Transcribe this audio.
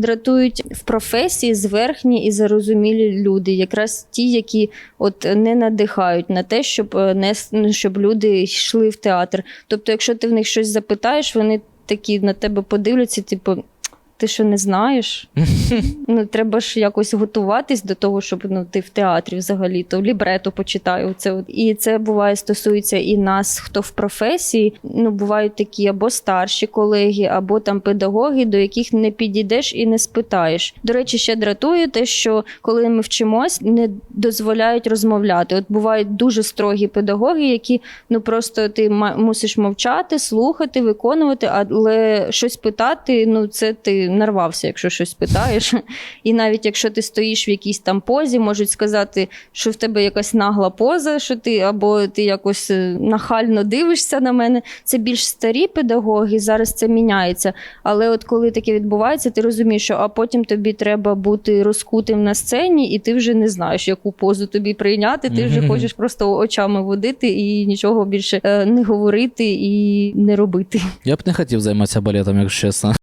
Дратують в професії зверхні і зарозумілі люди, якраз ті, які от не надихають на те, щоб е, не щоб люди йшли в театр. Тобто, якщо ти в них щось запитаєш, вони такі на тебе подивляться, типу. Ти що не знаєш? ну треба ж якось готуватись до того, щоб ну ти в театрі взагалі то лібрето почитаю. Це от. і це буває стосується і нас, хто в професії. Ну бувають такі або старші колеги, або там педагоги, до яких не підійдеш і не спитаєш. До речі, ще дратує те, що коли ми вчимось, не дозволяють розмовляти. От бувають дуже строгі педагоги, які ну просто ти мусиш мовчати, слухати, виконувати, але щось питати, ну це ти нарвався, якщо щось питаєш. І навіть якщо ти стоїш в якійсь там позі, можуть сказати, що в тебе якась нагла поза, що ти або ти якось е, нахально дивишся на мене. Це більш старі педагоги, зараз це міняється. Але от коли таке відбувається, ти розумієш, що а потім тобі треба бути розкутим на сцені, і ти вже не знаєш, яку позу тобі прийняти. Ти вже хочеш просто очами водити і нічого більше е, не говорити і не робити. Я б не хотів займатися балетом, якщо чесно.